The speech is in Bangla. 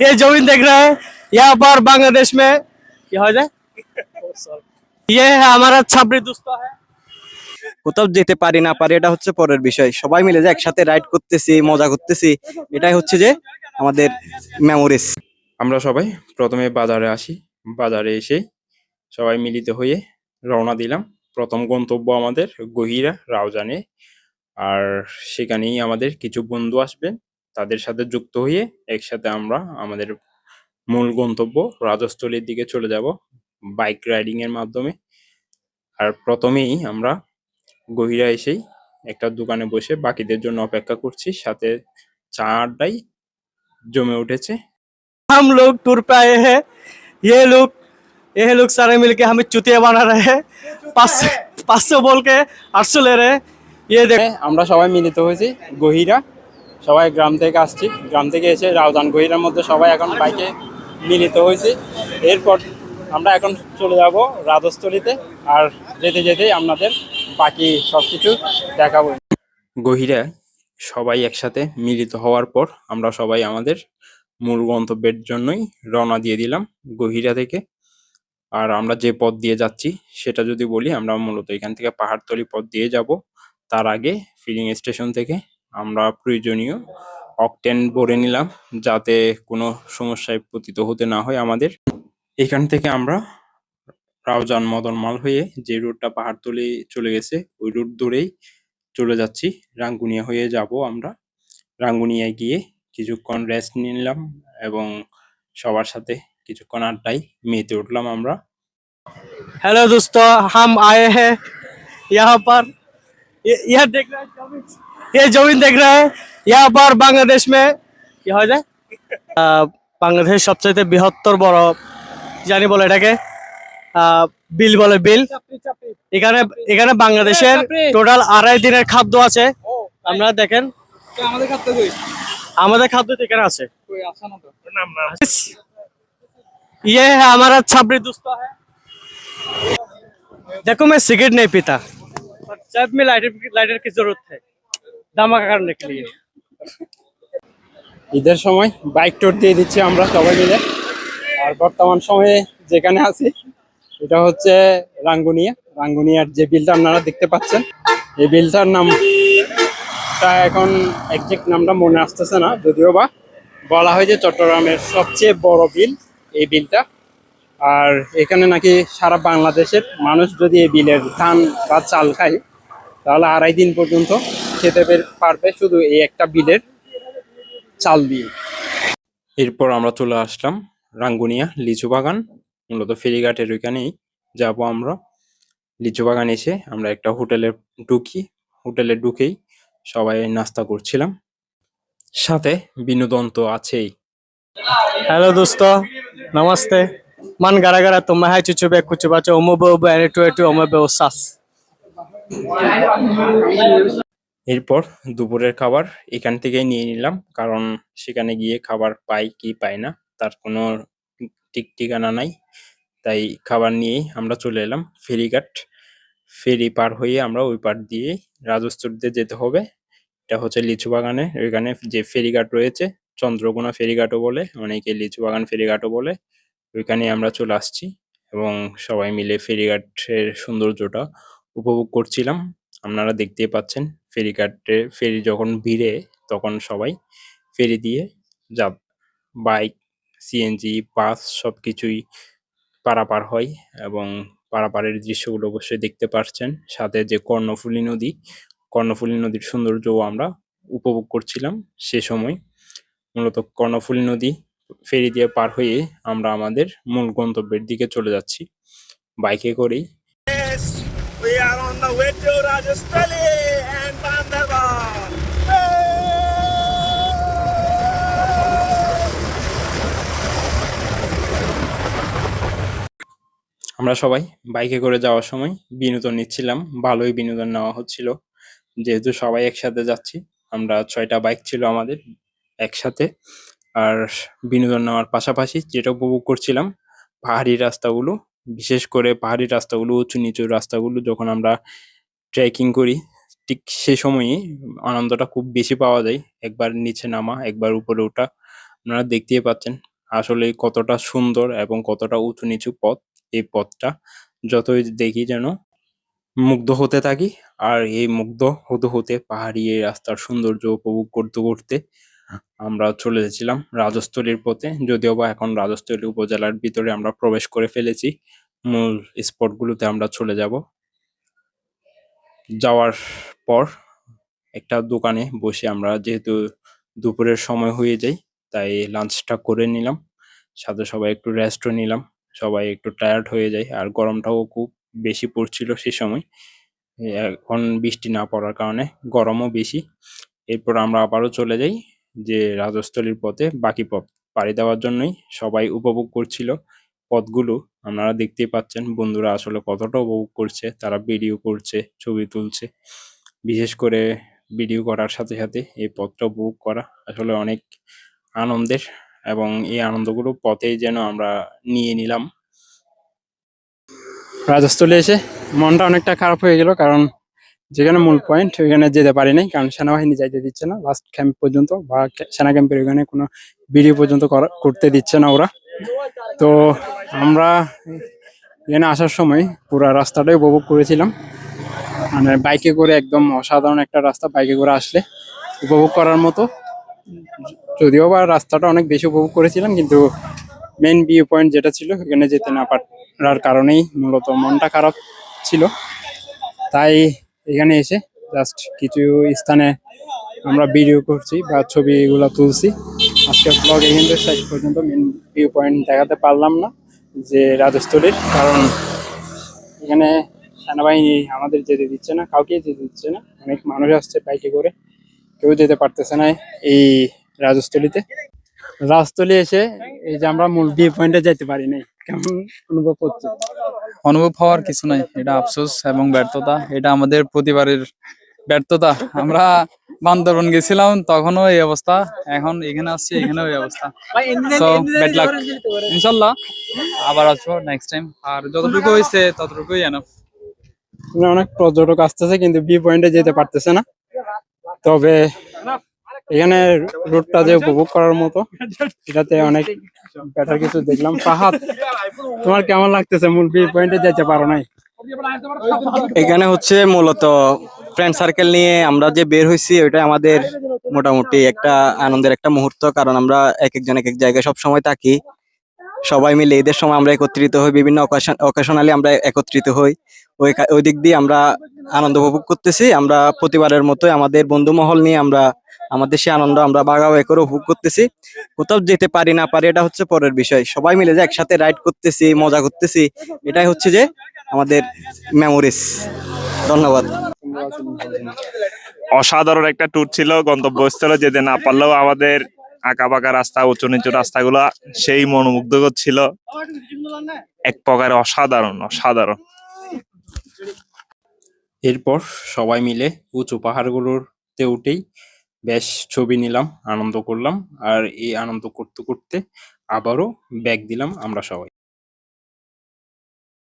ये जमीन देख रहे हैं यहाँ पर बांग्लादेश में क्या हो जाए ये है हमारा छबरी दोस्तों है কোথাও যেতে পারি না পারি এটা হচ্ছে পরের বিষয় সবাই মিলে যে একসাথে রাইড করতেছি মজা করতেছি এটাই হচ্ছে যে আমাদের মেমোরিজ আমরা সবাই প্রথমে বাজারে আসি বাজারে এসে সবাই মিলিত হয়ে রওনা দিলাম প্রথম গন্তব্য আমাদের গহিরা রাউজানে আর সেখানেই আমাদের কিছু বন্ধু আসবেন তাদের সাথে যুক্ত হয়ে একসাথে আমরা আমাদের মূল গন্তব্য রাজস্থলীর দিকে চলে যাব বাইক রাইডিং এর মাধ্যমে আর প্রথমেই আমরা গহিরা এসেই একটা দোকানে বসে বাকিদের জন্য অপেক্ষা করছি সাথে চা আড্ডাই জমে উঠেছে हम लोग टूर पे आए हैं ये लोग ये लोग सारे मिलके हमें चुतिया बना रहे हैं पास पास से बोल के आठ सौ ले रहे हैं ये देख হ্যাঁ, আমরা সবাই মিলিত হয়েছি গহিরা সবাই গ্রাম থেকে আসছি। গ্রাম থেকে এসে রাউজান গহিরার মধ্যে সবাই এখন বাইকে মিলিত হয়েছি। এরপর আমরা এখন চলে যাব রাজস্থলীতে আর যেতে যেতেই আপনাদের বাকি সব কিছু দেখাবো। গহিরা সবাই একসাথে মিলিত হওয়ার পর আমরা সবাই আমাদের মূল গন্তব্যের জন্যই রওনা দিয়ে দিলাম গহিরা থেকে। আর আমরা যে পথ দিয়ে যাচ্ছি সেটা যদি বলি, আমরা মূলত এখান থেকে পাহাড়তলি পথ দিয়ে যাব। তার আগে ফিলিং স্টেশন থেকে আমরা প্রয়োজনীয় অকটেন ভরে নিলাম যাতে কোনো সমস্যায় পতিত হতে না হয় আমাদের এখান থেকে আমরা রাউজান মদনমাল হয়ে যে রুটটা পাহাড়তলি চলে গেছে ওই রুট ধরেই চলে যাচ্ছি রাঙ্গুনিয়া হয়ে যাব আমরা রাঙ্গুনিয়ায় গিয়ে কিছুক্ষণ রেস্ট নিলাম এবং সবার সাথে কিছুক্ষণ আড্ডায় মেতে উঠলাম আমরা हेलो दोस्तों हम आए हैं यहाँ पर ये यह देख रहे हैं जमीन ये जमीन देख रहे हैं यहाँ पर বাংলাদেশ में কি হয় যায় আহ, বাংলাদেশের সবচাইতে বৃহত্তর বড় কি জানি বলে এটাকে আহ, বিল বলে বিল এখানে এখানে বাংলাদেশের টোটাল আড়াই দিনের খাদ্য আছে আপনারা দেখেন আমাদের খাদ্য কই আমাদের খাদ্য তো এখানে আছে কই আসা না তো ये है हमारा छबरी दोस्तों है देखो मैं सिगरेट नहीं पीता पर जब में लाइटर लाइटर की जरूरत है কে লিয়ে ঈদের সময় বাইক টোর দিয়ে দিচ্ছি আমরা সবাই মিলে। আর বর্তমান সময়ে যেখানে আছি, এটা হচ্ছে রাঙ্গুনিয়া। রাঙ্গুনিয়ার যে বিলটা আপনারা দেখতে পাচ্ছেন, এই বিলটার নামটা এখন একজেক্ট নামটা মনে আসতেছে না, যদিও বা বলা হয় যে চট্টগ্রামের সবচেয়ে বড় বিল এই বিলটা। আর এখানে নাকি সারা বাংলাদেশের মানুষ যদি এই বিলের ধান বা চাল খায়, তাহলে আড়াই দিন পর্যন্ত খেতে পারবে শুধু এই একটা বিলের চাল দিয়ে। এরপর আমরা চলে আসলাম রাঙ্গুনিয়া লিচু বাগান। মূলত ফেরিঘাটের ওইখানেই যাব আমরা। লিচু বাগান এসে আমরা একটা হোটেলে ঢুকি। হোটেলে ঢুকেই সবাই নাস্তা করছিলাম। সাথে বিনোদন তো আছেই। হ্যালো দোস্ত নমস্তে। মান গারা গারা তোমা হ্যাঁ চুচুবে কুচুবাচো অমুব অমুব এনে টু এটু অমুব সাস। এরপর দুপুরের খাবার এখান থেকেই নিয়ে নিলাম, কারণ সেখানে গিয়ে খাবার পাই কি পাই না, তার কোনো ঠিক ঠিকানা নাই। তাই খাবার নিয়েই আমরা চলে এলাম ফেরিঘাট। ফেরি পার হয়ে আমরা ওই পার দিয়ে রাজস্থলীতে যেতে হবে। এটা হচ্ছে লিচু বাগানে। ওইখানে যে ফেরিঘাট রয়েছে, চন্দ্রকোনা ফেরিঘাটও বলে, অনেকে লিচু বাগান ফেরিঘাটও বলে, ওইখানে আমরা চলে আসছি এবং সবাই মিলে ফেরিঘাটের সৌন্দর্যটা উপভোগ করছিলাম। আপনারা দেখতেই পাচ্ছেন ফেরিঘাটে ফেরি যখন ভিড়ে তখন সবাই ফেরি দিয়ে যা বাইক সিএনজি বাস সবকিছুই পারাপার হয় এবং পারাপারের দৃশ্যগুলো অবশ্যই দেখতে পাচ্ছেন সাথে যে কর্ণফুলী নদী, কর্ণফুলী নদীর সৌন্দর্যও আমরা উপভোগ করছিলাম সে সময়। মূলত কর্ণফুলী নদী ফেরি দিয়ে পার হয়ে আমরা আমাদের মূল গন্তব্যের দিকে চলে যাচ্ছি। বাইকে করেই We are on the way to Rajasthani and Bandharban. আমরা সবাই বাইকে করে যাওয়ার সময় বিনোদন নিচ্ছিলাম, ভালোই বিনোদন নেওয়া হচ্ছিল। যেহেতু সবাই একসাথে যাচ্ছি, আমরা ছয়টা বাইক ছিল আমাদের একসাথে। আর বিনোদন নেওয়ার পাশাপাশি যেটা উপভোগ করছিলাম, পাহাড়ি রাস্তাগুলো বিশেষ করে পাহাড়ি রাস্তাগুলো, উঁচু নিচু রাস্তাগুলো যখন আমরা ট্রেকিং করি, ঠিক সে সময়ই আনন্দটা খুব বেশি পাওয়া যায়। একবার নিচে নামা, একবার উপরে ওঠা, আপনারা দেখতেই পাচ্ছেন আসলে কতটা সুন্দর এবং কতটা উঁচু নিচু পথ এই পথটা। যতই দেখি যেন মুগ্ধ হতে থাকি, আর এই মুগ্ধ হতে হতে পাহাড়ি এই রাস্তার সৌন্দর্য উপভোগ করতে করতে আমরা চলে যাচ্ছিলাম রাজস্থলীর পথে, যদিও বা এখন রাজস্থলী উপজেলার ভিতরে আমরা প্রবেশ করে ফেলেছি। মূল স্পটগুলোতে আমরা চলে যাব। যাওয়ার পর একটা দোকানে বসে আমরা যেহেতু দুপুরের সময় হয়ে যায়, তাই লাঞ্চটা করে নিলাম। সাথে সবাই একটু রেস্টও নিলাম। সবাই একটু টায়ার্ড হয়ে যায়, আর গরমটাও খুব বেশি পড়ছিল সে সময়। এখন বৃষ্টি না পড়ার কারণে গরমও বেশি। এরপর আমরা আবারও চলে যাই। যে রাজস্থলীর পথে বাকি পথ পাড়ি দেওয়ার জন্যই সবাই উপভোগ করছিল। পথগুলো আপনারা দেখতেই পাচ্ছেন বন্ধুরা আসলে কতটা উপভোগ করছে, তারা ভিডিও করছে, ছবি তুলছে। বিশেষ করে ভিডিও করার সাথে সাথে এই পথটা উপভোগ করা আসলে অনেক আনন্দের এবং এই আনন্দগুলো পথেই যেন আমরা নিয়ে নিলাম। রাজস্থলে এসে মনটা অনেকটা খারাপ হয়ে গেল কারণ যেখানে মূল পয়েন্ট ওইখানে যেতে পারি নাই, কারণ সেনাবাহিনী যাইতে দিচ্ছে না। লাস্ট ক্যাম্প পর্যন্ত বা সেনা ক্যাম্পের ওইখানে কোনো ভিডিও পর্যন্ত করা- করতে দিচ্ছে না ওরা। তো আমরা এখানে আসার সময় পুরো রাস্তাটাই উপভোগ করেছিলাম। মানে বাইকে করে একদম অসাধারণ একটা রাস্তা বাইকে করে আসলে উপভোগ করার মতো। যদিও বা রাস্তাটা অনেক বেশি উপভোগ করেছিলাম, কিন্তু মেন ভিউ পয়েন্ট যেটা ছিল ওখানে যেতে না পারার কারণেই মূলত মনটা খারাপ ছিল। তাই এখানে এসে জাস্ট কিছু স্থানে আমরা ভিডিও করছি বা ছবিগুলো তুলছি। আজকের ব্লগ এখান শেষ পর্যন্ত মেন ভিউ পয়েন্ট দেখাতে পারলাম না যে রাজস্থলীর, কারণ এখানে সেনাবাহিনী আমাদের যেতে দিচ্ছে না, কাউকে যেতে দিচ্ছে না। অনেক মানুষ আসছে বাইকে করে, কেউ যেতে পারতেছে না এই রাজস্থলীতে। রাজস্থলী এসে এই যে আমরা মূল ভিউ পয়েন্টে যেতে পারি নাই, কেমন অনুভব করছে? অনুভব হওয়ার কিছু নাই। এটা আফসোস এবং ব্যর্থতা। এটা আমাদের প্রতিবারের ব্যর্থতা। আমরা বান্দরবন গেছিলাম তখনও এই অবস্থা। এখন এখানে আসছি এখানেও এই অবস্থা. ইনশাল্লাহ আবার আসব নেক্সট টাইম আর যতটুকু হয়েছে ততটুকুই এনাফ এখানে অনেক পর্যটক আসতেছে কিন্তু ভিউ পয়েন্টে যেতে পারতেছে না। তবে এখানে রোডটা যে উপভোগ করার মতো, এটাতে অনেক বেটার কিছু দেখলাম। পাহাড়, তোমার কেমন লাগতেছে? মূল ভিউ পয়েন্টে যেতে পারো নাই? এখানে হচ্ছে মূলত ফ্রেন্ড সার্কেল নিয়ে আমরা যে বের হয়েছি, ওইটা আমাদের মোটামুটি একটা আনন্দের একটা মুহূর্ত, কারণ আমরা এক একজন এক এক জায়গায় সব সময় থাকি। সবাই মিলে ঈদের সময় আমরা একত্রিত হই, বিভিন্ন অকেশনালি আমরা একত্রিত হই। ওই ওই দিক দিয়ে আমরা আনন্দ উপভোগ করতেছি। আমরা প্রতিবারের মতোই আমাদের বন্ধু মহল নিয়ে আমরা আমাদের সে আনন্দ আমরা বাগাবাগি করে উপভোগ করতেছি। কোথাও যেতে পারি না পারি এটা হচ্ছে পরের বিষয়। সবাই মিলে যে একসাথে রাইড করতেছি মজা করতেছি এটাই হচ্ছে যে আমাদের মেমোরিজ ধন্যবাদ। অসাধারণ একটা ট্যুর ছিল গন্তব্যস্থলে যেতে না পারলেও আমাদের আঁকা বাঁকা রাস্তা উঁচু নিচু রাস্তাগুলো সেই মনোমুগ্ধকর ছিল। এক প্রকার অসাধারণ অসাধারণ। এরপর সবাই মিলে উঁচু পাহাড়গুলোতে উঠেই বেশ ছবি নিলাম, আনন্দ করলাম। আর এই আনন্দ করতে করতে আবারও ব্যাগ দিলাম আমরা সবাই।